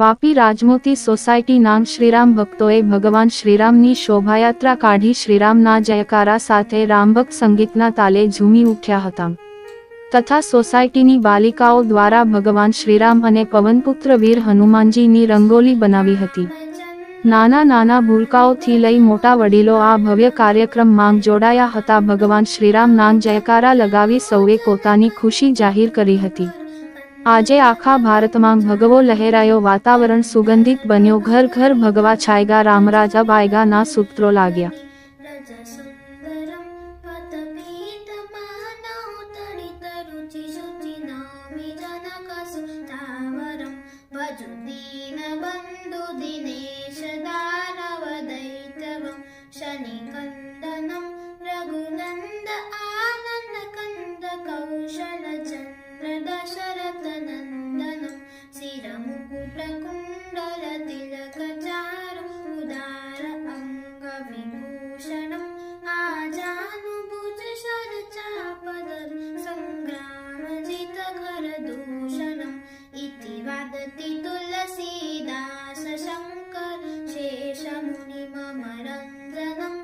Vapi Rajmoti society નામ શ્રીરામ ભક્તોએ ભગવાન શ્રીરામની શોભાયાત્રા કાઢી શ્રીરામના જયકારા સાથે રામભક્ત સંગીતના તાલે ઝૂમી ઉઠ્યા હતા. તથા સોસાયટીની બાલિકાઓ દ્વારા ભગવાન શ્રીરામ અને પવનપુત્ર વીર હનુમાનજીની રંગોલી બનાવી હતી. નાના નાના ભૂલકાઓથી લઈ મોટા વડીલો આ ભવ્ય કાર્યક્રમમાં જોડાયા હતા. ભગવાન શ્રીરામના જયકારા લગાવી સૌએ પોતાની ખુશી જાહેર કરી હતી. આજે આખા ભારતમાં ભગવો લહેરાયો વાતાવરણ સુગંધિત બન્યો ઘર ઘર ભગવા છાયગા રામરાજ અબ આયગા ના સૂત્રો લાગ્યા रजसुन्दरं पतपीठमानौतडितरुचिशुचिनामि जनकसुतावरं भजु दीनबन्धु दिनेशदानवदैतवं शनिकन्दनं रघुनन्द आनन्दकन्द कौशलचन्द्र नन्दनं शिरमुकुण्डलतिलकचारुदार अङ्गविभूषणम् आजानुबुजल सङ्ग्रामजितकरदूषणम् इति वदति तुलसीदासशङ्कर शेषमुनि मम रन्दनम्